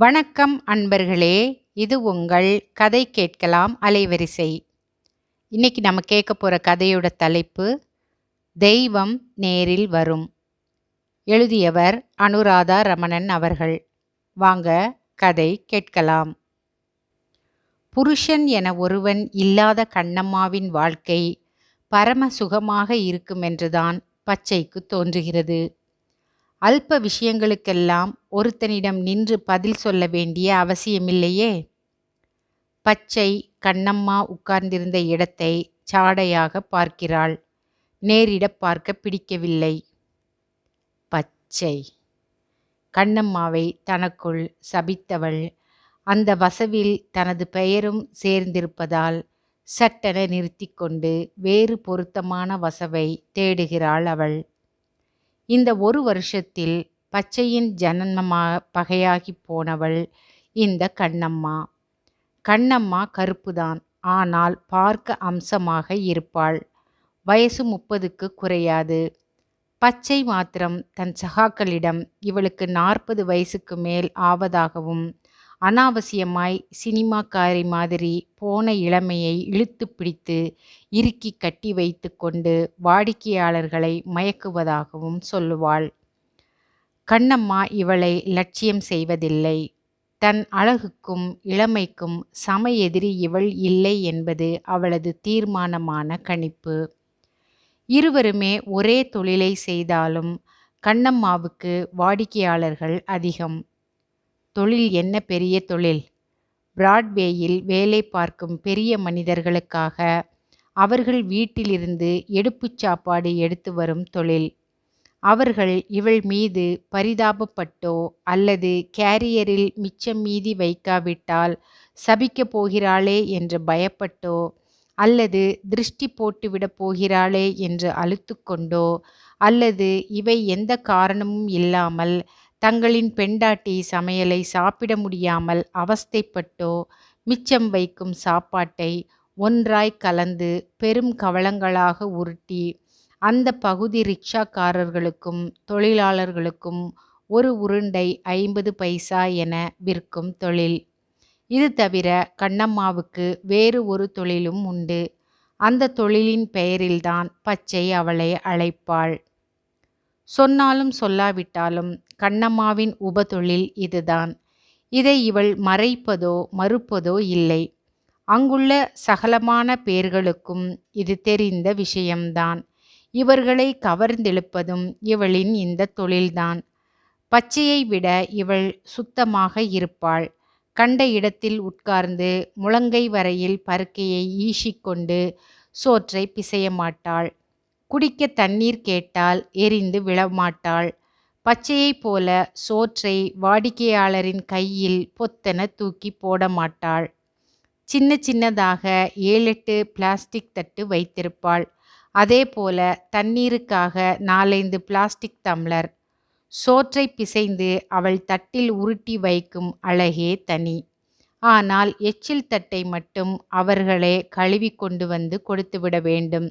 வணக்கம் அன்பர்களே இது உங்கள் கதை கேட்கலாம் அலைவரிசை. இன்னைக்கு நம்ம கேட்க போகிற கதையோட தலைப்பு தெய்வம் நேரில் வரும். எழுதியவர் அனுராதா ரமணன் அவர்கள். வாங்க கதை கேட்கலாம். புருஷன் என ஒருவன் இல்லாத கண்ணம்மாவின் வாழ்க்கை பரம சுகமாக இருக்குமென்றுதான் பச்சைக்கு தோன்றுகிறது. அல்ப விஷயங்களுக்கெல்லாம் ஒருத்தனிடம் நின்று பதில் சொல்ல வேண்டிய அவசியமில்லையே. பச்சை கண்ணம்மா உட்கார்ந்திருந்த இடத்தை சாடையாக பார்க்கிறாள். நேரிடப் பார்க்க பிடிக்கவில்லை. பச்சை கண்ணம்மாவை தனக்குள் சபித்தவள் அந்த வசவில் தனது பெயரும் சேர்ந்திருப்பதால் சட்டென நிறுத்தி கொண்டு வேறு பொருத்தமான வசவை தேடுகிறாள் அவள். இந்த ஒரு வருஷத்தில் பச்சையின் ஜனனமா பகையாகி போனவள் இந்த கண்ணம்மா. கண்ணம்மா கருப்புதான் ஆனால் பார்க்க அம்சமாக இருப்பாள். வயசு முப்பதுக்கு குறையாது. பச்சை மாத்திரம் தன் சகாக்களிடம் இவளுக்கு நாற்பது வயசுக்கு மேல் ஆவதாகவும் அனாவசியமாய் சினிமாக்காரி மாதிரி போன இளமையை இழுத்து பிடித்து இறுக்கி கட்டி வைத்து கொண்டு வாடிக்கையாளர்களை மயக்குவதாகவும் சொல்லுவாள். கண்ணம்மா இவளை லட்சியம் செய்வதில்லை. தன் அழகுக்கும் இளமைக்கும் சம எதிரி இவள் இல்லை என்பது அவளது தீர்மானமான கணிப்பு. இருவருமே ஒரே தொழிலை செய்தாலும் கண்ணம்மாவுக்கு வாடிக்கையாளர்கள் அதிகம். தொழில் என்ன பெரிய தொழில்? பிராட்வேயில் வேலை பார்க்கும் பெரிய மனிதர்களுக்காக அவர்கள் வீட்டிலிருந்து எடுப்புச் சாப்பாடு எடுத்து வரும் தொழில். அவர்கள் இவள் மீது பரிதாபப்பட்டோ அல்லது கேரியரில் மிச்சம் மீதி வைக்காவிட்டால் சபிக்கப் போகிறாளே என்று பயப்பட்டோ அல்லது திருஷ்டி போட்டுவிடப் போகிறாளே என்று அழுத்து கொண்டோ அல்லது இவை எந்த காரணமும் இல்லாமல் தங்களின் பெண்டாட்டி சமையலை சாப்பிட முடியாமல் அவஸ்தைப்பட்டோ மிச்சம் வைக்கும் சாப்பாட்டை ஒன்றாய் கலந்து பெரும் கவளங்களாக உருட்டி அந்த பகுதி ரிக்ஷாக்காரர்களுக்கும் தொழிலாளர்களுக்கும் ஒரு உருண்டை ஐம்பது பைசா என விற்கும் தொழில். இது தவிர கண்ணம்மாவுக்கு வேறு ஒரு தொழிலும் உண்டு. அந்த தொழிலின் பெயரில்தான் பச்சை அவளை அழைப்பாள். சொன்னாலும் சொல்லாவிட்டாலும் கண்ணம்மாவின் உபதொழில் இதுதான். இதை இவள் மறைப்பதோ மறுப்பதோ இல்லை. அங்குள்ள சகலமான பேர்களுக்கும் இது தெரிந்த விஷயம்தான். இவர்களை கவர்ந்தெழுப்பதும் இவளின் இந்த தொழில்தான். பச்சையை விட இவள் சுத்தமாக இருப்பாள். கண்ட இடத்தில் உட்கார்ந்து முழங்கை வரையில் பருக்கையை ஈஷிக்கொண்டு சோற்றை பிசைய மாட்டாள் குடிக்க தண்ணீர் கேட்டால் எரிந்து விழமாட்டாள். பச்சையைப் போல சோற்றை வாடிக்கையாளரின் கையில் பொத்தென தூக்கி போட மாட்டாள் சின்ன சின்னதாக ஏழெட்டு பிளாஸ்டிக் தட்டு வைத்திருப்பாள். அதே போல தண்ணீருக்காக நாலைந்து பிளாஸ்டிக் டம்ளர் சோற்றை பிசைந்து அவள் தட்டில் உருட்டி வைக்கும் அழகே தனி. ஆனால் எச்சில் தட்டை மட்டும் அவர்களே கழுவி கொண்டு வந்து கொடுத்துவிட வேண்டும்.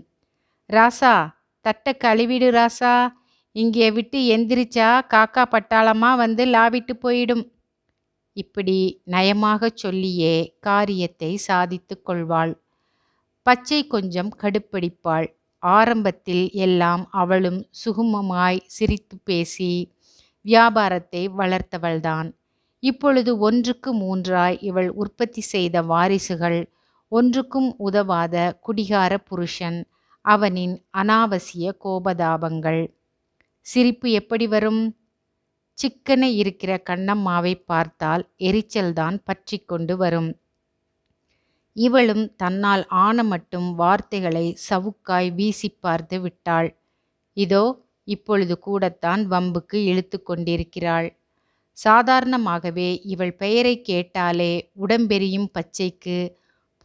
ராசா தட்டை கழுவிடு ராசா. இங்கே விட்டு எந்திரிச்சா காக்கா பட்டாளமா வந்து லாவிட்டு போயிடும். இப்படி நயமாகச் சொல்லியே காரியத்தை சாதித்து கொள்வாள். பச்சை கொஞ்சம் கடுப்பிடிப்பாள். ஆரம்பத்தில் எல்லாம் அவளும் சுகுமமாய் சிரித்து பேசி வியாபாரத்தை வளர்த்தவள்தான். இப்பொழுது ஒன்றுக்கு மூன்றாய் இவள் உற்பத்தி செய்த வாரிசுகள் ஒன்றுக்கும் உதவாத குடிகார புருஷன் அவனின் அனாவசிய கோபதாபங்கள். சிரிப்பு எப்படி வரும்? சிக்கன இருக்கிற கண்ணம்மாவை பார்த்தால் எரிச்சல்தான் பற்றி கொண்டு வரும். இவளும் தன்னால் ஆன மட்டும் வார்த்தைகளை சவுக்காய் வீசி பார்த்து விட்டாள். இதோ இப்பொழுது கூடத்தான் வம்புக்கு இழுத்து கொண்டிருக்கிறாள். சாதாரணமாகவே இவள் பெயரை கேட்டாலே உடம்பெரியும் பச்சைக்கு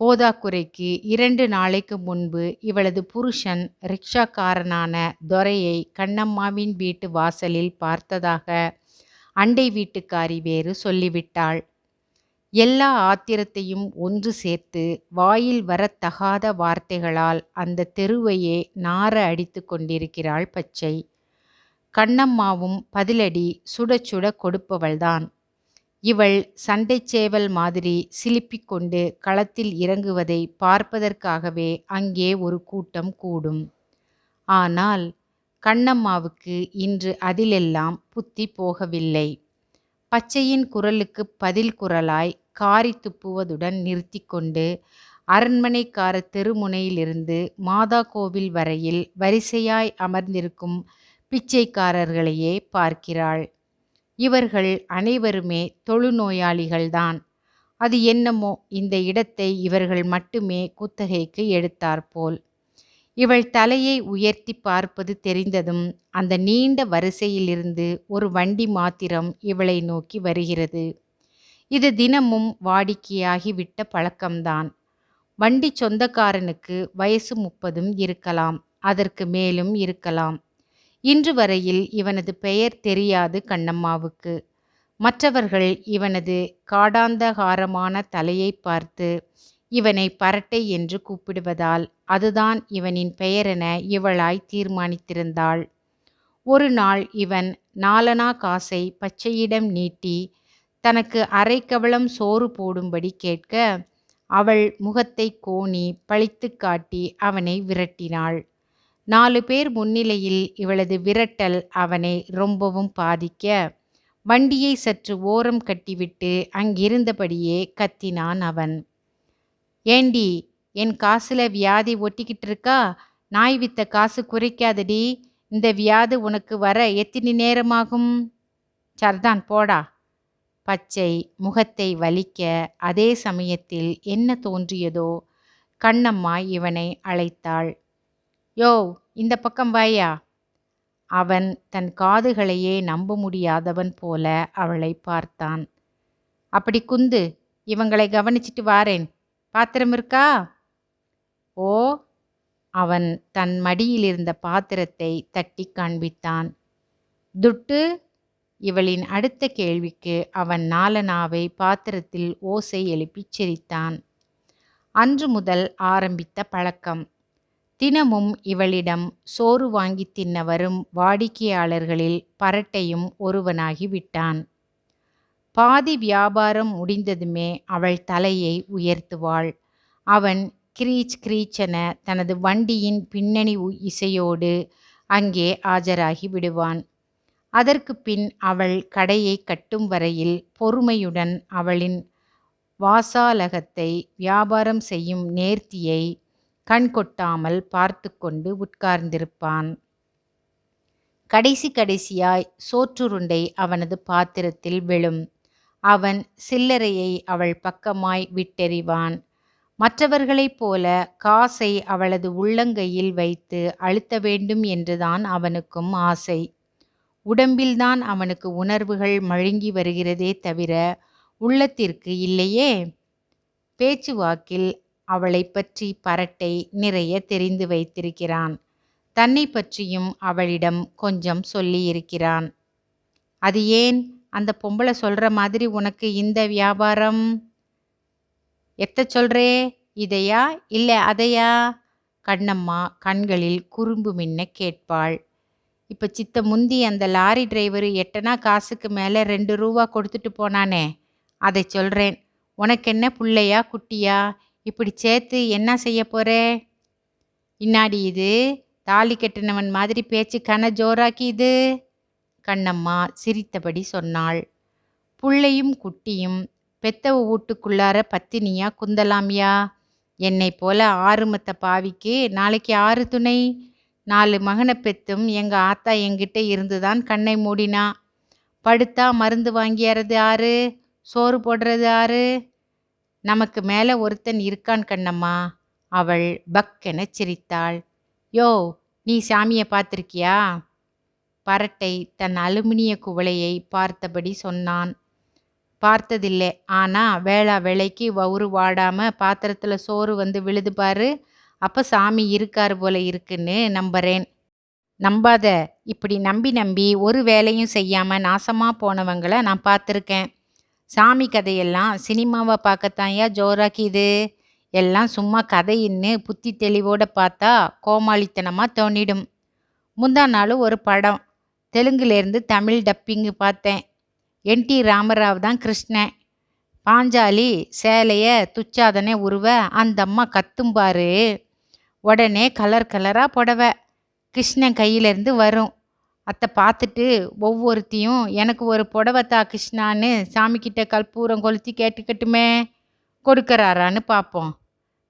போதாக்குறைக்கு இரண்டு நாளைக்கு முன்பு இவளது புருஷன் ரிக்ஷாக்காரனான துரையை கண்ணம்மாவின் வீட்டு வாசலில் பார்த்ததாக அண்டை வீட்டுக்காரி வேறு சொல்லிவிட்டாள். எல்லா ஆத்திரத்தையும் ஒன்று சேர்த்து வாயில் வரத்தகாத வார்த்தைகளால் அந்த தெருவையே நார அடித்து கொண்டிருக்கிறாள் பச்சை. கண்ணம்மாவும் பதிலடி சுட சுட கொடுப்பவள்தான். இவள் சண்டைச் சேவல் மாதிரி சிலுப்பிக் கொண்டு களத்தில் இறங்குவதை பார்ப்பதற்காகவே அங்கே ஒரு கூட்டம் கூடும். ஆனால் கண்ணம்மாவுக்கு இன்று அதிலெல்லாம் புத்தி போகவில்லை. பச்சையின் குரலுக்குப் பதில் குரலாய் காரி துப்புவதுடன் நிறுத்தி கொண்டு அரண்மனைக்கார தெருமுனையிலிருந்து மாதா கோவில் வரையில் வரிசையாய் அமர்ந்திருக்கும் பிச்சைக்காரர்களையே பார்க்கிறாள். இவர்கள் அனைவருமே தொழுநோயாளிகள்தான். அது என்னமோ இந்த இடத்தை இவர்கள் மட்டுமே குத்தகைக்கு எடுத்தாற்போல். இவள் தலையை உயர்த்தி பார்ப்பது தெரிந்ததும் அந்த நீண்ட வரிசையிலிருந்து ஒரு வண்டி மாத்திரம் இவளை நோக்கி வருகிறது. இது தினமும் வாடிக்கையாகி விட்ட பழக்கம்தான். வண்டி சொந்தக்காரனுக்கு வயசு முப்பதும் இருக்கலாம் அதற்கு மேலும் இருக்கலாம். இன்று வரையில் இவனது பெயர் தெரியாது கண்ணம்மாவுக்கு. மற்றவர்கள் இவனது காடாந்தகாரமான தலையை பார்த்து இவனை பரட்டை என்று கூப்பிடுவதால் அதுதான் இவனின் பெயரென இவளாய் தீர்மானித்திருந்தாள். ஒரு நாள் இவன் நாலனா காசை பச்சையிடம் நீட்டி தனக்கு அரை கவளம் சோறு போடும்படி கேட்க அவள் முகத்தை கோணி பழித்து காட்டி அவனை விரட்டினாள். நாலு பேர் முன்னிலையில் இவளது விரட்டல் அவனை ரொம்பவும் பாதிக்க வண்டியை சற்று ஓரம் கட்டிவிட்டு அங்கிருந்தபடியே கத்தினான் அவன். ஏண்டி என் காசுல வியாதி ஒட்டிக்கிட்டு இருக்கா நாய் வித்த காசு குறைக்காதடி. இந்த வியாதி உனக்கு வர எத்தனை நேரமாகும்? சர்தான் போடா. பச்சை முகத்தை வலிக்க அதே சமயத்தில் என்ன தோன்றியதோ? கண்ணம்மா இவனை அழைத்தாள். யோ இந்த பக்கம் வாயா. அவன் தன் காதுகளையே நம்ப முடியாதவன் போல அவளை பார்த்தான். அப்படி குந்து இவங்களை கவனிச்சிட்டு வாரேன். பாத்திரம் இருக்கா? ஓ அவன் தன் மடியில் இருந்த பாத்திரத்தை தட்டி காண்பித்தான். துட்டு இவளின் அடுத்த கேள்விக்கு அவன் நாலனாவை பாத்திரத்தில் ஓசை எழுப்பிச் சிரித்தான். அன்று முதல் ஆரம்பித்த பழக்கம். தினமும் இவளிடம் சோறு வாங்கி தின்ன வரும் வாடிக்கையாளர்களில் பரட்டையும் ஒருவனாகி விட்டான். பாதி வியாபாரம் முடிந்ததுமே அவள் தலையை உயர்த்துவாள். அவன் கிரீச் கிரீச்சென தனது வண்டியின் பின்னணி இசையோடு அங்கே ஆஜராகி விடுவான். அதற்கு பின் அவள் கடையை கட்டும் வரையில் பொறுமையுடன் அவளின் வாசாலகத்தை வியாபாரம் செய்யும் நேர்த்தியை கண்கொட்டாமல் பார்த்து கொண்டு உட்கார்ந்திருப்பான். கடைசி கடைசியாய் சோற்றுருண்டை அவனது பாத்திரத்தில் விழும் அவன் சில்லறையை அவள் பக்கமாய் விட்டெறிவான். மற்றவர்களைப் போல காசை அவளது உள்ளங்கையில் வைத்து அழுத்த வேண்டும் என்றுதான் அவனுக்கும் ஆசை. உடம்பில்தான் அவனுக்கு உணர்வுகள் மழுங்கி வருகிறதே தவிர உள்ளத்திற்கு இல்லையே? பேச்சுவாக்கில் அவளை பற்றி பரட்டை நிறைய தெரிந்து வைத்திருக்கிறான். தன்னை பற்றியும் அவளிடம் கொஞ்சம் சொல்லியிருக்கிறான். அது ஏன்? அந்த பொம்பளை சொல்கிற மாதிரி உனக்கு இந்த வியாபாரம்? எத்த சொல்கிறே இதையா? இல்லை அதையா? கண்ணம்மா கண்களில் குறும்பு மின்ன கேட்பாள். இப்போ சித்த முந்தி அந்த லாரி டிரைவர் எட்டனா காசுக்கு மேலே ரெண்டு ரூபா கொடுத்துட்டு போனானே அதை சொல்கிறேன் உனக்கு என்ன பிள்ளையா குட்டியா? இப்படி சேர்த்து என்ன செய்ய போகிற இன்னாடி இது? தாலி கட்டினவன் மாதிரி பேச்சு கன ஜோராக்கி இது? கண்ணம்மா சிரித்தபடி சொன்னாள். புள்ளையும் குட்டியும் பெத்தவ வீட்டுக்குள்ளார பத்தினியா குந்தலாமியா? என்னை போல ஆறுமத்த பாவிக்கு நாளைக்கு ஆறு துணை? நாலு மகனை பெத்தும் எங்கள் ஆத்தா என்கிட்ட இருந்துதான் கண்ணை மூடினா? படுத்தா மருந்து வாங்கியறது ஆறு? சோறு போடுறது ஆறு? நமக்கு மேலே ஒருத்தன் இருக்கான் கண்ணம்மா. அவள் பக்கென சிரித்தாள். யோ நீ சாமியை பார்த்துருக்கியா? பரட்டை தன் அலுமினிய குவளையை பார்த்தபடி சொன்னான். பார்த்ததில்லை. ஆனால் வேளா வேலைக்கு வவுறு வாடாமல் பாத்திரத்தில் சோறு வந்து விழுது பாரு. அப்போ சாமி இருக்கார் போல இருக்குன்னு நம்புறேன். நம்பாத. இப்படி நம்பி நம்பி ஒரு வேலையும் செய்யாமல் நாசமாக போனவங்களை நான் பார்த்துருக்கேன். சாமி கதையெல்லாம் சினிமாவை பார்க்கத்தாயா ஜோராக்கிது எல்லாம் சும்மா கதையின்னு புத்தி தெளிவோடு பார்த்தா கோமாளித்தனமாக தோணிடும். முந்தா நாள் ஒரு படம். தெலுங்குலேருந்து தமிழ் டப்பிங்கு பார்த்தேன். என் டி ராமராவ் தான் கிருஷ்ணன் பாஞ்சாலி சேலையை துச்சாதனே உருவ அந்த அம்மா கத்தும்பாரு. உடனே கலர் கலராக புடவை. கிருஷ்ணன் கையிலேருந்து வரும். அத்தை பார்த்துட்டு ஒவ்வொருத்தையும் எனக்கு ஒரு புடவைத்தா கிருஷ்ணான்னு சாமிக்கிட்ட கற்பூரம் கொளுத்தி கேட்டுக்கட்டுமே கொடுக்கறாரான்னு பார்ப்போம்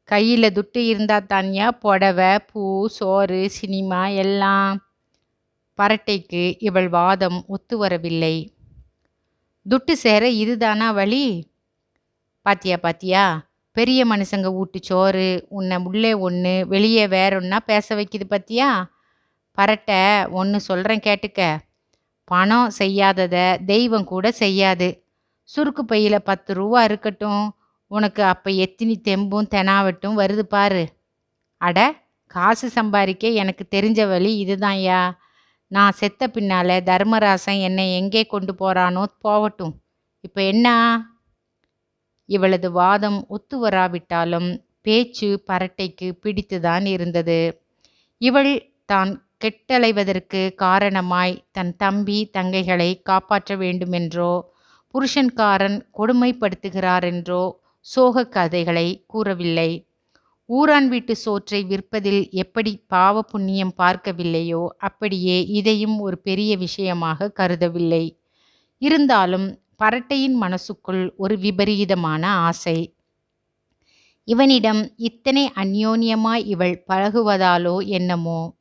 கையில் துட்டு இருந்தால் தானியா புடவை பூ சோறு சினிமா எல்லாம். பரட்டைக்கு இவள் வாதம் ஒத்து வரவில்லை துட்டு சேர இதுதானா வழி? பாத்தியா பாத்தியா? பெரிய மனுஷங்க ஊட்டு சோறு உன்னை உள்ளே ஒன்று வெளியே வேற ஒன்றா பேச வைக்குது பாத்தியா? பரட்டை ஒன்று சொல்கிறேன் கேட்டுக்க. பணம் செய்யாததை தெய்வம் கூட செய்யாது. சுருக்கு பையில் பத்து ரூபா இருக்கட்டும். உனக்கு அப்போ எத்தினி தெம்பும் தெனாவட்டும் வருது பாரு. அட காசு சம்பாதிக்க எனக்கு தெரிஞ்ச வழி இதுதான்யா. நான் செத்த பின்னால் தர்மராசன் என்னை எங்கே கொண்டு போகிறானோ போகட்டும். இப்போ என்ன? இவளது வாதம் ஒத்து வராவிட்டாலும் பேச்சு பரட்டைக்கு பிடித்துதான் இருந்தது. இவள் தான் கெட்டலைவதற்கு காரணமாய் தன் தம்பி தங்கைகளை காப்பாற்ற வேண்டுமென்றோ புருஷன்காரன் கொடுமைப்படுத்துகிறாரென்றோ சோக கதைகளை கூறவில்லை. ஊரான் வீட்டு சோற்றை விற்பதில் எப்படி பாவ புண்ணியம் பார்க்கவில்லையோ அப்படியே இதையும் ஒரு பெரிய விஷயமாக கருதவில்லை. இருந்தாலும் பரட்டையின் மனசுக்குள் ஒரு விபரீதமான ஆசை. இவனிடம் இத்தனை அந்யோன்யமாய் இவள் பழகுவதாலோ என்னமோ?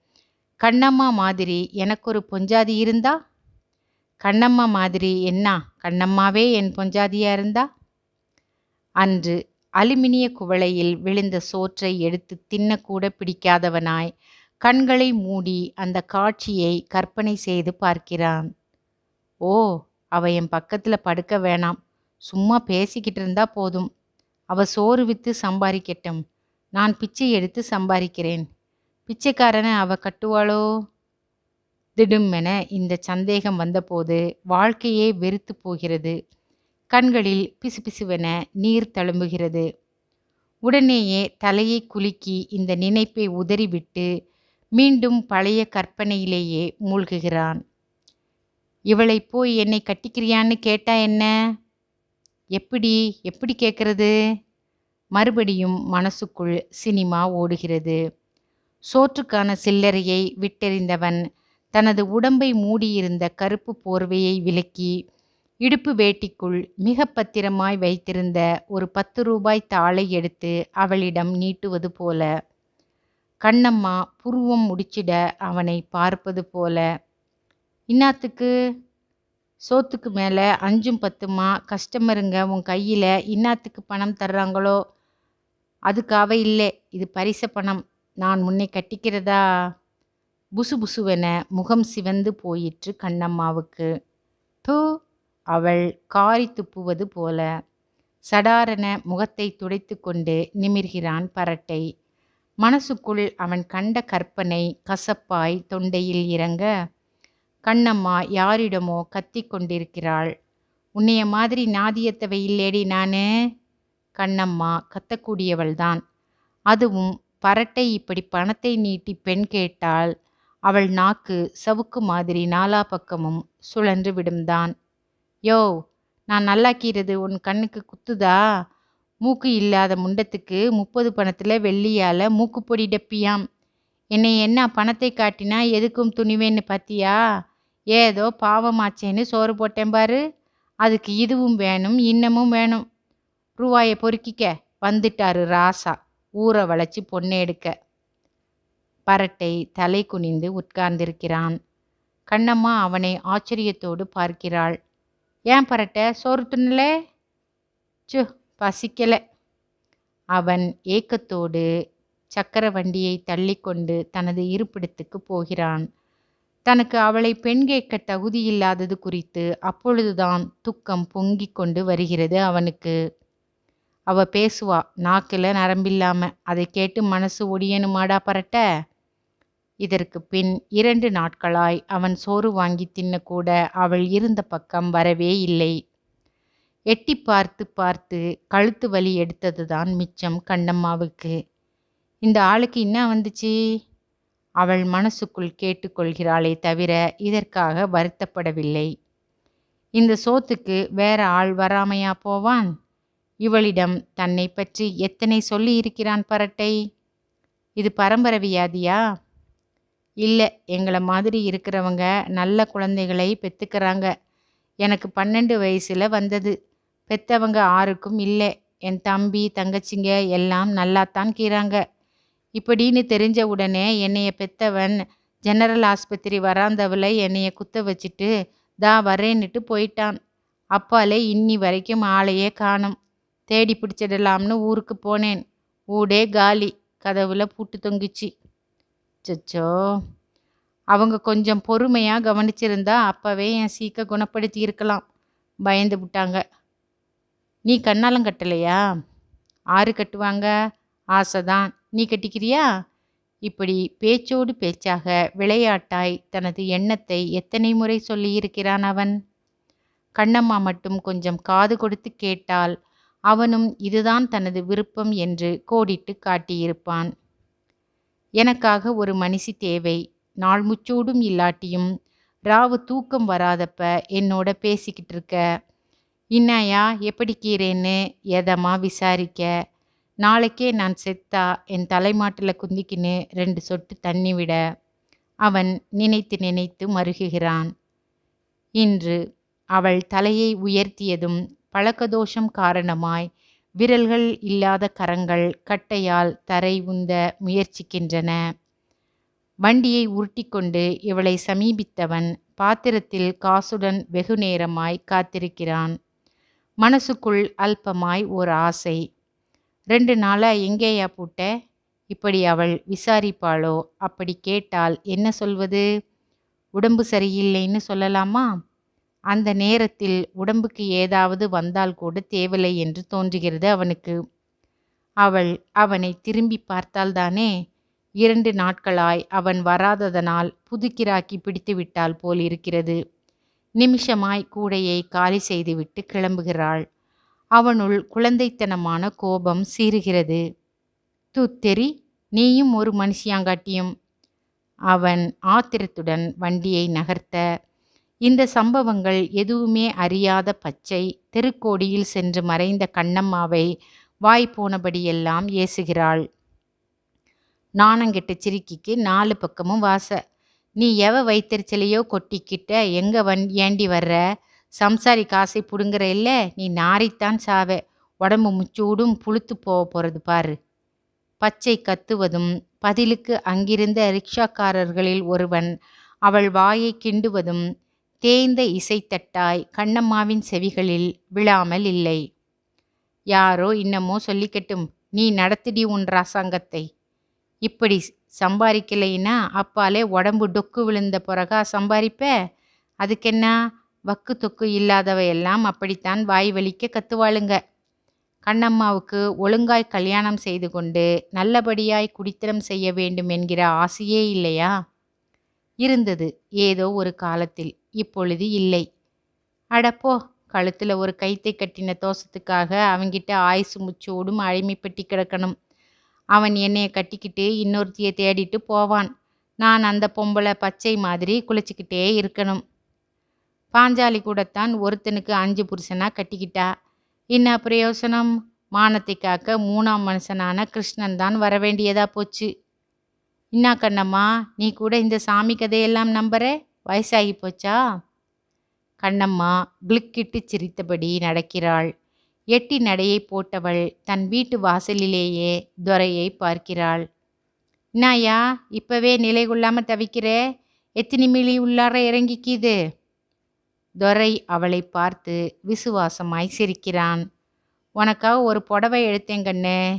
கண்ணம்மா மாதிரி எனக்கொரு பொஞ்சாதி இருந்தா? கண்ணம்மா மாதிரி என்ன? கண்ணம்மாவே என் பொஞ்சாதியா இருந்தா? அன்று அலுமினிய குவளையில் விழுந்த சோற்றை எடுத்து தின்னக்கூட பிடிக்காதவனாய் கண்களை மூடி அந்த காட்சியை கற்பனை செய்து பார்க்கிறான். ஓ அவ என் பக்கத்தில் படுக்க வேணாம். சும்மா பேசிக்கிட்டு இருந்தா போதும். அவ சோறு விற்று சம்பாதிக்கட்டும் நான் பிச்சை எடுத்து சம்பாதிக்கிறேன் பிச்சைக்காரனை அவ கட்டுவாளோ? திடுமென இந்த சந்தேகம் வந்தபோது வாழ்க்கையே வெறுத்து போகிறது. கண்களில் பிசுபிசுவென நீர் தழும்புகிறது. உடனேயே தலையை குலுக்கி இந்த நினைப்பை உதறிவிட்டு மீண்டும் பழைய கற்பனையிலேயே மூழ்குகிறான். இவளை போய் என்னை கட்டிக்கிறியான்னு கேட்டா என்ன? எப்படி எப்படி கேட்கறது மறுபடியும் மனசுக்குள் சினிமா ஓடுகிறது. சோற்றுக்கான சில்லறையை விட்டெறிந்தவன் தனது உடம்பை மூடியிருந்த கருப்பு போர்வையை விலக்கி இடுப்பு வேட்டிக்குள் மிக பத்திரமாய் வைத்திருந்த ஒரு பத்து ரூபாய் தாளை எடுத்து அவளிடம் நீட்டுவது போல. கண்ணம்மா புருவம் முடிச்சிட அவனை பார்ப்பது போல. இன்னாத்துக்கு? சோத்துக்கு மேலே அஞ்சும் பத்துமா? கஸ்டமருங்க உன் கையில் இன்னாத்துக்கு பணம் தர்றாங்களோ? அதுக்காக இல்லை இது பரிச பணம். நான் முன்னே கட்டிக்கிறதா? புசு புசுவென முகம் சிவந்து போயிற்று கண்ணம்மாவுக்கு. தூ அவள் காரி துப்புவது போல சடாரண முகத்தை துடைத்து கொண்டு நிமிர்கிறான் பரட்டை. மனசுக்குள் அவன் கண்ட கற்பனை கசப்பாய் தொண்டையில் இறங்க கண்ணம்மா யாரிடமோ கத்தி கொண்டிருக்கிறாள். உன்னைய மாதிரி நாதியத்தவை இல்லேடி நானு? கண்ணம்மா கத்தக்கூடியவள்தான். அதுவும் பரட்டை இப்படி பணத்தை நீட்டி பெண் கேட்டால் அவள் நாக்கு சவுக்கு மாதிரி நாலா பக்கமும் சுழன்று விடும்தான். யோ நான் நல்லாக்கிறது உன் கண்ணுக்கு குத்துதா? மூக்கு இல்லாத முண்டத்துக்கு முப்பது பணத்தில் வெள்ளியால் மூக்குப்பொடி டப்பியாம். என்னை என்ன பணத்தை காட்டினா எதுக்கும் துணிவேன்னு பார்த்தியா ஏதோ பாவமாச்சேன்னு சோறு போட்டேன் பாரு. அதுக்கு இதுவும் வேணும் இன்னமும் வேணும். ரூபாயை பொறுக்கிக்க வந்துட்டாரு ராசா. ஊற வளைச்சி பொண்ணு எடுக்க. பரட்டை தலை குனிந்து உட்கார்ந்திருக்கிறான். கண்ணம்மா அவனை ஆச்சரியத்தோடு பார்க்கிறாள். ஏன் பரட்டை? சோறு துண்ணலே சு பசிக்கலை. அவன் ஏக்கத்தோடு சக்கர வண்டியை தள்ளிக்கொண்டு தனது இருப்பிடத்துக்கு போகிறான். தனக்கு அவளை பெண் கேட்க தகுதியில்லாதது குறித்து அப்பொழுதுதான் துக்கம் பொங்கிக் கொண்டு வருகிறது அவனுக்கு. அவ பேசுவா நாக்கில் நரம்பில்லாம. அதை கேட்டு மனசு ஒடியனுமாடா பரட்ட? இதற்கு பின் இரண்டு நாட்களாய் அவன் சோறு வாங்கி தின்னக்கூட அவள் இருந்த பக்கம் வரவே இல்லை. எட்டி பார்த்து பார்த்து கழுத்து வலி எடுத்ததுதான் மிச்சம் கண்ணம்மாவுக்கு. இந்த ஆளுக்கு என்ன வந்துச்சு? அவள் மனசுக்குள் கேட்டுக்கொள்கிறாளே தவிர இதற்காக வருத்தப்படவில்லை. இந்த சோத்துக்கு வேற ஆள் வராமையா போவான்? இவளிடம் தன்னை பற்றி எத்தனை சொல்லி இருக்கிறான் பரட்டை? இது பரம்பரை வியாதியா? இல்லை எங்களை மாதிரி இருக்கிறவங்க நல்ல குழந்தைகளை பெற்றுக்கிறாங்க எனக்கு பன்னெண்டு வயசில் வந்தது. பெத்தவங்க ஆருக்கும் இல்லை. என் தம்பி தங்கச்சிங்க எல்லாம் நல்லாத்தான் கீறாங்க. இப்படின்னு தெரிஞ்ச உடனே என்னைய பெத்தவன் ஜெனரல் ஆஸ்பத்திரி வராந்தவளை என்னைய குத்த வச்சுட்டு தா வரேன்னுட்டு போயிட்டான். அப்பாலே இன்னி வரைக்கும் ஆளையே காணும். தேடி பிடிச்சிடலாம்னு ஊருக்கு போனேன். ஊடே காலி. கதவுல பூட்டு தொங்குச்சு. சச்சோ அவங்க கொஞ்சம் பொறுமையாக கவனிச்சிருந்தா அப்போவே என் சீக்க குணப்படுத்தி இருக்கலாம். பயந்து விட்டாங்க நீ கண்ணாலம் கட்டலையா? ஆறு கட்டுவாங்க. ஆசை தான் நீ கட்டிக்கிறியா? இப்படி பேச்சோடு பேச்சாக விளையாட்டாய் தனது எண்ணத்தை எத்தனை முறை சொல்லியிருக்கிறான் அவன்? கண்ணம்மா மட்டும் கொஞ்சம் காது கொடுத்து கேட்டால் அவனும் இதுதான் தனது விருப்பம் என்று கோடிட்டு காட்டியிருப்பான். எனக்காக ஒரு மனுஷி தேவை. நாள் முச்சூடும் இல்லாட்டியும் ராவு தூக்கம் வராதப்ப என்னோட பேசிக்கிட்டு இருக்க இன்னாயா எப்படி கீரேன்னு எதமா விசாரிக்க? நாளைக்கே நான் செத்தா என் தலைமாட்டில் குந்திக்கின்னு ரெண்டு சொட்டு தண்ணி விட. அவன் நினைத்து நினைத்து மருகுகிறான். இன்று அவள் தலையை உயர்த்தியதும் பழக்கதோஷம் காரணமாய் விரல்கள் இல்லாத கரங்கள் கட்டையால் தரை உந்த முயற்சிக்கின்றன. வண்டியை உருட்டிக்கொண்டு இவளை சமீபித்தவன் பாத்திரத்தில் காசுடன் வெகு நேரமாய் காத்திருக்கிறான். மனசுக்குள் அல்பமாய் ஓர் ஆசை. ரெண்டு நாளா எங்கேயா பூட்ட? இப்படி அவள் விசாரிப்பாளோ? அப்படி கேட்டால் என்ன சொல்வது? உடம்பு சரியில்லைன்னு சொல்லலாமா? அந்த நேரத்தில் உடம்புக்கு ஏதாவது வந்தால் கூட தேவலை என்று தோன்றுகிறது அவனுக்கு. அவள் அவனை திரும்பி பார்த்தால்தானே இரண்டு நாட்களாய் அவன் வராததனால் புதுக்கிராக்கி பிடித்து விட்டால் போல் இருக்கிறது. நிமிஷமாய் கூடையை காலி செய்துவிட்டு கிளம்புகிறாள். அவனுள் குழந்தைத்தனமான கோபம் சீறுகிறது. துத்தெறி நீயும் ஒரு மனுஷியாங்காட்டியும். அவன் ஆத்திரத்துடன் வண்டியை நகர்த்த இந்த சம்பவங்கள் எதுவுமே அறியாத பச்சை தெருக்கோடியில் சென்று மறைந்த கண்ணம்மாவை வாய் போனபடியெல்லாம் ஏசுகிறாள். நாணங்கெட்ட சிரிக்கிக்கு நாலு பக்கமும் வாச. நீ எவ வைத்தறிச்சலையோ கொட்டிக்கிட்ட எங்க வன் ஏண்டி வர்ற? சம்சாரி காசை புடுங்குற இல்ல? நீ நாரித்தான் சாவ. உடம்பு முச்சூடும் புளுத்து போக போறது பாரு. பச்சை கத்துவதும் பதிலுக்கு அங்கிருந்த ரிக்ஷாக்காரர்களில் ஒருவன் அவள் வாயை கிண்டுவதும் தேய்ந்த இசைத்தட்டாய் கண்ணம்மாவின் செவிகளில் விழாமல் இல்லை. யாரோ இன்னமோ சொல்லிக்கட்டும் நீ நடத்திடி உன் ராசாங்கத்தை. இப்படி சம்பாதிக்கலைன்னா அப்பாலே உடம்பு டொக்கு விழுந்த பிறகா சம்பாதிப்ப அதுக்கென்ன வக்கு தொக்கு இல்லாதவையெல்லாம் அப்படித்தான் வாய் வலிக்க கத்துவாளுங்க. கண்ணம்மாவுக்கு ஒழுங்காய் கல்யாணம் செய்து கொண்டு நல்லபடியாய் குடித்தனம் செய்ய வேண்டும் என்கிற ஆசையே இல்லையா? இருந்தது. ஏதோ ஒரு காலத்தில். இப்பொழுது இல்லை. அடப்போ கழுத்தில் ஒரு கைத்தை கட்டின தோசத்துக்காக அவங்கிட்ட ஆயுசு முச்சோடும் அழிமைப்பட்டி கிடக்கணும். அவன் என்னைய கட்டிக்கிட்டு இன்னொருத்தியை தேடிட்டு போவான். நான் அந்த பொம்பளை பச்சை மாதிரி குளிச்சுக்கிட்டே இருக்கணும். பாஞ்சாலி கூடத்தான் ஒருத்தனுக்கு அஞ்சு புருஷனாக கட்டிக்கிட்டா? என்ன பிரயோசனம்? மானத்தை காக்க மூணாம் மனுஷனான கிருஷ்ணன் தான் வரவேண்டியதா போச்சு. இன்னா கண்ணம்மா நீ கூட இந்த சாமி கதையெல்லாம் நம்புற? வயசாகி போச்சா? கண்ணம்மா கிளிக்கிட்டு சிரித்தபடி நடக்கிறாள். எட்டி நடையை போட்டவள் தன் வீட்டு வாசலிலேயே துரையை பார்க்கிறாள். என்னாயா இப்பவே நிலை கொள்ளாமல் தவிக்கிற? எத்தினி மிளி உள்ளார இறங்கிக்கிது? துரை அவளை பார்த்து விசுவாசமாய் சிரிக்கிறான். உனக்காக ஒரு புடவை எடுத்தேங்கண்ணு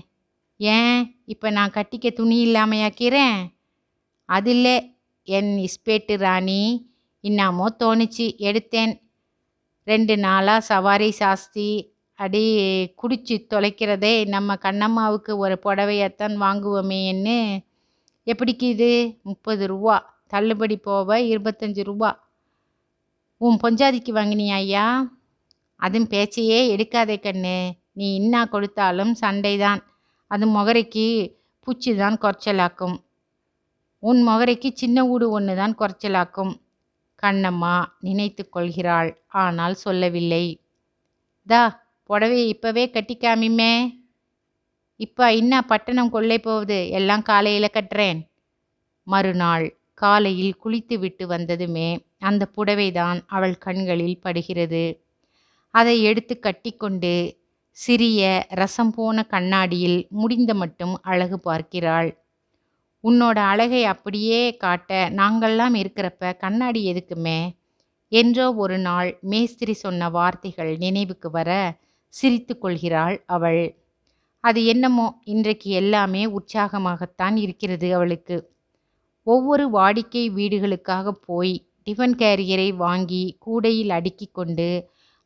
ஏன்? இப்போ நான் கட்டிக்க துணி இல்லாமையாக்கிறேன். அதில் என் இஸ்பேட்டு ராணி இன்னாமோ தோணுச்சு. எடுத்தேன். ரெண்டு நாளாக சவாரி சாஸ்தி அடி குடிச்சு தொலைக்கிறதே நம்ம கண்ணம்மாவுக்கு ஒரு புடவையத்தான் வாங்குவோமேன்னு எப்படிக்கு இது? முப்பது ரூபா. தள்ளுபடி போக இருபத்தஞ்சி ரூபா. உன் பொஞ்சாதிக்கு வாங்கினியா ஐயா? அதுவும் பேச்சையே எடுக்காதே கண்ணு. நீ இன்னா கொடுத்தாலும் சண்டைதான். அது முகரைக்கு பூச்சி தான் குறைச்சலாக்கும் உன் முகரைக்கு சின்ன வீடு ஒன்று தான் குறைச்சலாக்கும் கண்ணம்மா நினைத்து கொள்கிறாள். ஆனால் சொல்லவில்லை. தா புடவையை இப்போவே கட்டிக்காமிமே இப்போ இன்ன பட்டணம் கொள்ளை போகுது? எல்லாம் காலையில் கட்டுறேன். மறுநாள் காலையில் குளித்து விட்டு வந்ததுமே அந்த புடவைதான் அவள் கண்களில் படுகிறது. அதை எடுத்து கட்டிக்கொண்டு சிறிய ரசம் போன கண்ணாடியில் முடிந்த மட்டும் அழகு பார்க்கிறாள். உன்னோட அழகை அப்படியே காட்ட நாங்கள்லாம் இருக்கிறப்ப கண்ணாடி எதுக்குமே என்றோ ஒரு நாள் மேஸ்திரி சொன்ன வார்த்தைகள் நினைவுக்கு வர சிரித்து கொள்கிறாள் அவள். அது என்னமோ இன்றைக்கு எல்லாமே உற்சாகமாகத்தான் இருக்கிறது அவளுக்கு. ஒவ்வொரு வாடிக்கை வீடுகளுக்காக போய் டிஃபன் கேரியரை வாங்கி கூடையில் அடுக்கி கொண்டு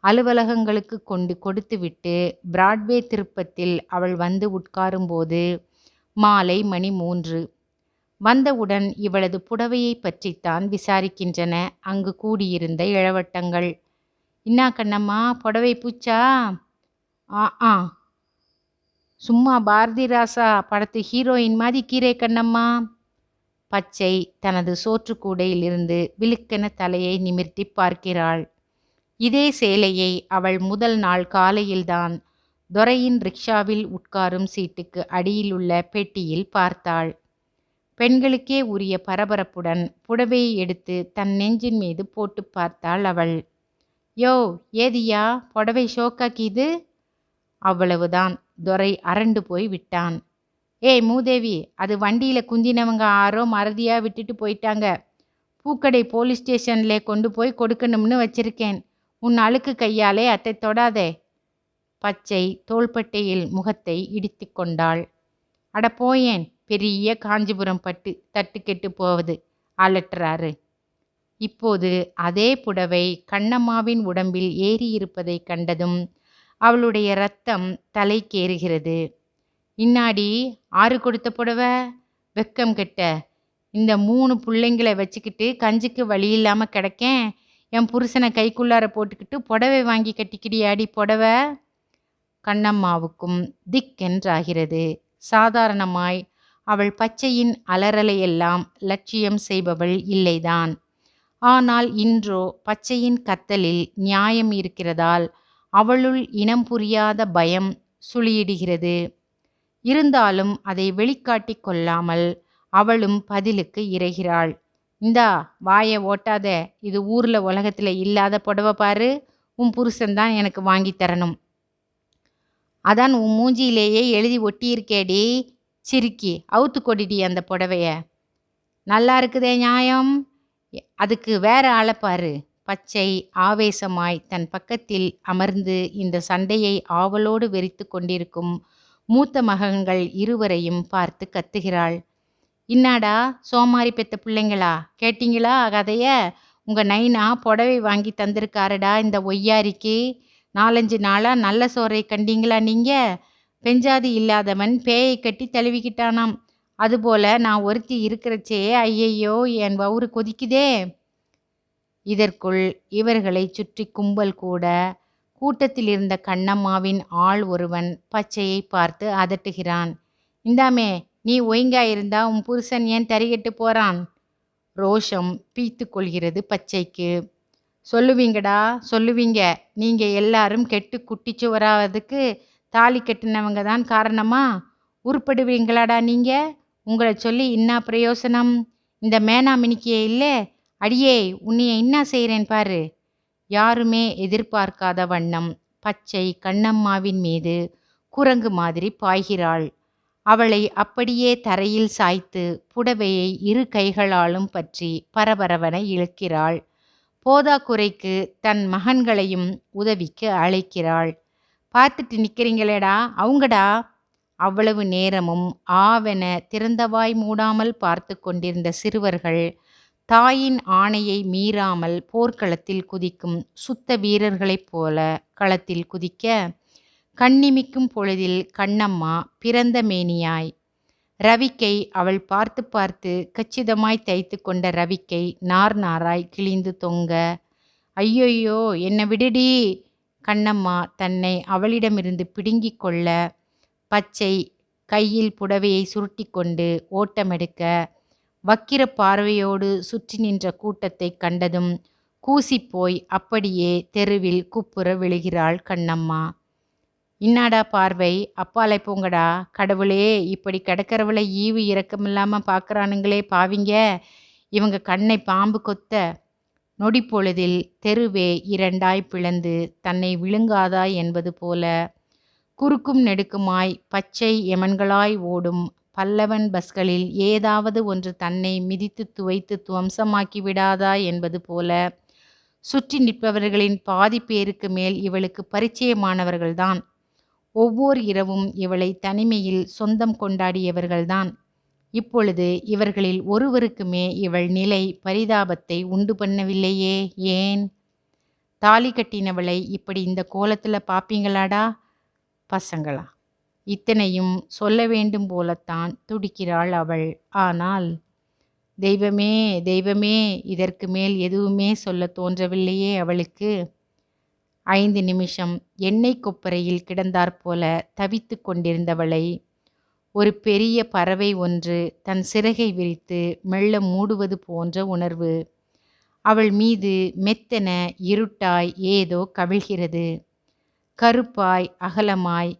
அலுவலகங்களுக்கு கொண்டு கொடுத்துவிட்டு பிராட்வே திருப்பத்தில் அவள் வந்து உட்காரும்போது மாலை மணி மூன்று. வந்தவுடன் இவளது புடவையை பற்றித்தான் விசாரிக்கின்றன. அங்கு கூடியிருந்த இளவட்டங்கள். இன்னா கண்ணம்மா புடவை பூச்சா? ஆ ஆ. சும்மா பாரதி ராசா படத்து ஹீரோயின் மாதிரி கீரை கண்ணம்மா. பச்சை தனது சோற்றுக்கூடையிலிருந்து விழுக்கென தலையை நிமிர்த்தி பார்க்கிறாள். இதே சேலையை அவள் முதல் நாள் காலையில்தான் துரையின் ரிக்ஷாவில் உட்காரும் சீட்டுக்கு அடியிலுள்ள பெட்டியில் பார்த்தாள். பெண்களுக்கே உரிய பரபரப்புடன் புடவையை எடுத்து தன் நெஞ்சின் மீது போட்டு பார்த்தாள் அவள். யோ ஏதியா புடவை ஷோக்காக்கிது? அவ்வளவுதான். துரை அரண்டு போய் விட்டான். ஏய் மூதேவி அது வண்டியில் குந்தினவங்க ஆரோ மறதியாக விட்டுட்டு போயிட்டாங்க. பூக்கடை போலீஸ் ஸ்டேஷனில் கொண்டு போய் கொடுக்கணும்னு வச்சிருக்கேன். உன் அழுக்கு கையாலே அத்தை தொடாதே. பச்சை தோள்பட்டையில் முகத்தை இடித்து கொண்டாள். அட போயேன் பெரிய காஞ்சிபுரம் பட்டு தட்டு கெட்டு போவது அலட்டுறாரு இப்போது அதே புடவை கண்ணம்மாவின் உடம்பில் ஏறியிருப்பதை கண்டதும் அவளுடைய ரத்தம் தலைக்கேறுகிறது இன்னாடி ஆறு கொடுத்த புடவை? வெக்கம் கெட்ட. இந்த மூணு பிள்ளைங்களை வச்சுக்கிட்டு கஞ்சிக்கு வழி இல்லாமல் கிடக்கேன். என் புருஷனை கைக்குள்ளார போட்டுக்கிட்டு புடவை வாங்கி கட்டிக்கிடியாடி புடவை. கண்ணம்மாவுக்கும் திக்கென்றாகிறது சாதாரணமாய் அவள் பச்சையின் அலறலையெல்லாம் லட்சியம் செய்பவள் இல்லைதான். ஆனால் இன்றோ பச்சையின் கத்தலில் நியாயம் இருக்கிறதால் அவளுள் இனம் புரியாத பயம் சுழியிடுகிறது. இருந்தாலும் அதை வெளிக்காட்டி கொள்ளாமல் அவளும் பதிலுக்கு இறைகிறாள். இந்தா வாயை ஓட்டாத. இது ஊரில் உலகத்தில் இல்லாத புடவை பாரு. உன் புருஷன்தான் எனக்கு வாங்கி தரணும். அதான் உன் மூஞ்சியிலேயே எழுதி ஒட்டியிருக்கேடி சிரிக்கி. அவுத்து கொடிடி அந்த புடவைய. நல்லா இருக்குதே நியாயம். அதுக்கு வேற ஆளப்பாரு பச்சை ஆவேசமாய் தன் பக்கத்தில் அமர்ந்து இந்த சண்டையை ஆவலோடு வெறித்து கொண்டிருக்கும் மூத்த மகன்கள் இருவரையும் பார்த்து கத்துகிறாள். இன்னாடா சோமாரி பெத்த பிள்ளைங்களா? கேட்டிங்களா கதைய? உங்கள் நைனா புடவை வாங்கி தந்திருக்காருடா இந்த ஒய்யாரிக்கு. நாலஞ்சு நாளாக நல்ல சோறை கண்டீங்களா நீங்கள் பெஞ்சாதி இல்லாதவன் பேயை கட்டி தழுவிக்கிட்டானாம். அதுபோல நான் ஒருத்தி இருக்கிறச்சே ஐயையோ என் வவுறு கொதிக்குதே. இதற்குள் இவர்களை சுற்றி கும்பல் கூட கூட்டத்தில் இருந்த கண்ணம்மாவின் ஆள் ஒருவன் பச்சையை பார்த்து அதட்டுகிறான். இந்தாமே நீ ஒய்ங்கா இருந்தா உன் புருஷன் ஏன் தறிகட்டு போறான்? ரோஷம் பீத்து கொள்கிறது பச்சைக்கு. சொல்லுவீங்கடா சொல்லுவீங்க. நீங்க எல்லாரும் கெட்டு குட்டிச்சு வராததுக்கு தாலி கட்டினவங்க தான் காரணமா? உருப்படுவீங்களாடா நீங்க? உங்களை சொல்லி இன்னா பிரயோசனம்? இந்த மேனா மினிக்கியே இல்லை? அடியே உன்னைய என்ன செய்கிறேன் பாரு. யாருமே எதிர்பார்க்காத வண்ணம் பச்சை கண்ணம்மாவின் மீது குரங்கு மாதிரி பாய்கிறாள். அவளை அப்படியே தரையில் சாய்த்து புடவையை இரு கைகளாலும் பற்றி பரபரவன இழுக்கிறாள். போதாக்குறைக்கு தன் மகன்களையும் உதவிக்கு அழைக்கிறாள். பார்த்துட்டு நிற்கிறீங்களேடா அவங்கடா. அவ்வளவு நேரமும் ஆவென திறந்தவாய் மூடாமல் பார்த்து கொண்டிருந்த சிறுவர்கள் தாயின் ஆணையை மீறாமல் போர்க்களத்தில் குதிக்கும் சுத்த வீரர்களைப் போல களத்தில் குதிக்க கண்ணிமிக்கும் பொழுதில் கண்ணம்மா பிறந்த மேனியாய். ரவிக்கை அவள் பார்த்து பார்த்து கச்சிதமாய் தைத்து கொண்ட ரவிக்கை நார் நாராய் கிழிந்து தொங்க ஐயோயோ என்னை விடுடி கண்ணம்மா தன்னை அவளிடமிருந்து பிடுங்கிக் கொள்ள பச்சை கையில் புடவையை சுருட்டி கொண்டு ஓட்டமெடுக்க வக்கிர பார்வையோடு சுற்றி நின்ற கூட்டத்தை கண்டதும் கூசிப்போய் அப்படியே தெருவில் குப்புற விழுகிறாள் கண்ணம்மா. இன்னாடா பார்வை? அப்பாலை போங்கடா. கடவுளே இப்படி கிடக்கிறவளை ஈவு இறக்கமில்லாமல் பார்க்குறானுங்களே பாவிங்க. இவங்க கண்ணை பாம்பு கொத்த. நொடி பொழுதில் தெருவே இரண்டாய் பிளந்து தன்னை விழுங்காதா என்பது போல. குறுக்கும் நெடுக்குமாய் பச்சை எமன்களாய் ஓடும் பல்லவன் பஸ்களில் ஏதாவது ஒன்று தன்னை மிதித்து துவைத்து துவம்சமாக்கி விடாதா என்பது போல. சுற்றி நிற்பவர்களின் பாதி பேருக்கு மேல் இவளுக்கு பரிச்சயமானவர்கள்தான். ஒவ்வொரு இரவும் இவளை தனிமையில் சொந்தம் கொண்டாடியவர்கள்தான். இப்பொழுது இவர்களில் ஒருவருக்குமே இவள் நிலை பரிதாபத்தை உண்டு பண்ணவில்லையே ஏன்? தாலி கட்டினவளை இப்படி இந்த கோலத்தில் பார்ப்பீங்களாடா பசங்களா? இத்தனையும் சொல்ல வேண்டும் போலத்தான் துடிக்கிறாள் அவள். ஆனால் தெய்வமே தெய்வமே இதற்கு மேல் எதுவுமே சொல்ல தோன்றவில்லையே அவளுக்கு. ஐந்து நிமிஷம் எண்ணெய் கொப்பரையில் கிடந்தாற்போல தவித்து கொண்டிருந்தவளை ஒரு பெரிய பறவை ஒன்று தன் சிறகை விரித்து மெல்ல மூடுவது போன்ற உணர்வு. அவள் மீது மெத்தன இருட்டாய் ஏதோ கவிழ்கிறது. கருப்பாய் அகலமாய்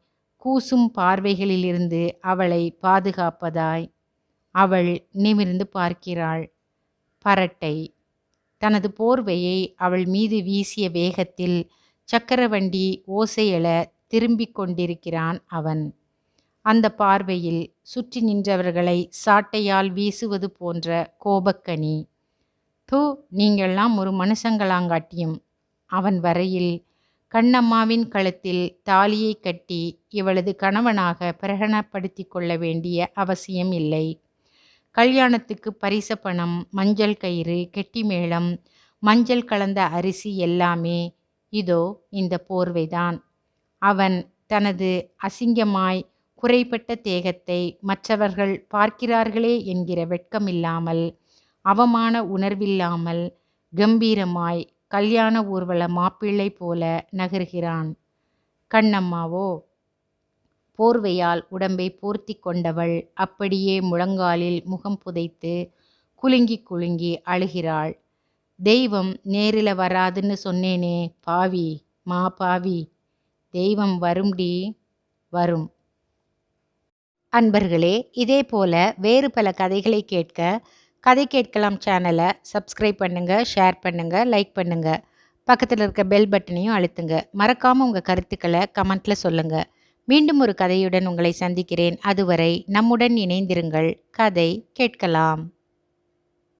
கூசும் பார்வைகளிலிருந்து அவளை பாதுகாப்பதாய் அவள் நிமிர்ந்து பார்க்கிறாள். பரட்டை. தனது போர்வையை அவள் மீது வீசிய வேகத்தில் சக்கரவண்டி ஓசையெழ திரும்பிக் கொண்டிருக்கிறான் அவன். அந்த பார்வையில் சுற்றி நின்றவர்களை சாட்டையால் வீசுவது போன்ற கோபக்கனி. தூ நீங்கள்லாம் ஒரு மனுஷங்களாங்காட்டியும். அவன் வரையில் கண்ணம்மாவின் கழுத்தில் தாலியை கட்டி இவளது கணவனாக பிரகடனப்படுத்தி கொள்ள வேண்டிய அவசியம் இல்லை. கல்யாணத்துக்கு பரிச பணம் மஞ்சள் கயிறு கெட்டி மேளம் மஞ்சள் கலந்த அரிசி எல்லாமே இதோ இந்த போர்வைதான். அவன் தனது அசிங்கமாய் குறைபட்ட தேகத்தை மற்றவர்கள் பார்க்கிறார்களே என்கிற வெட்கமில்லாமல் அவமான உணர்வில்லாமல் கம்பீரமாய் கல்யாண ஊர்வல மாப்பிள்ளை போல நகர்கிறான். கண்ணம்மாவோ போர்வையால் உடம்பை போர்த்தி கொண்டவள் அப்படியே முழங்காலில் முகம் புதைத்து குலுங்கி குலுங்கி அழுகிறாள். தெய்வம் நேரில் வராதுன்னு சொன்னேனே பாவி மா பாவி. தெய்வம் வரும்டி வரும். அன்பர்களே இதே போல வேறு பல கதைகளை கேட்க கதை கேட்கலாம் சேனலை சப்ஸ்கிரைப் பண்ணுங்கள் ஷேர் பண்ணுங்கள் லைக் பண்ணுங்கள் பக்கத்தில் இருக்க பெல் பட்டனையும் அழுத்துங்க. மறக்காமல் உங்கள் கருத்துக்களை கமெண்ட்டில் சொல்லுங்கள் மீண்டும் ஒரு கதையுடன் உங்களை சந்திக்கிறேன். அதுவரை நம்முடன் இணைந்திருங்கள். கதை கேட்கலாம்.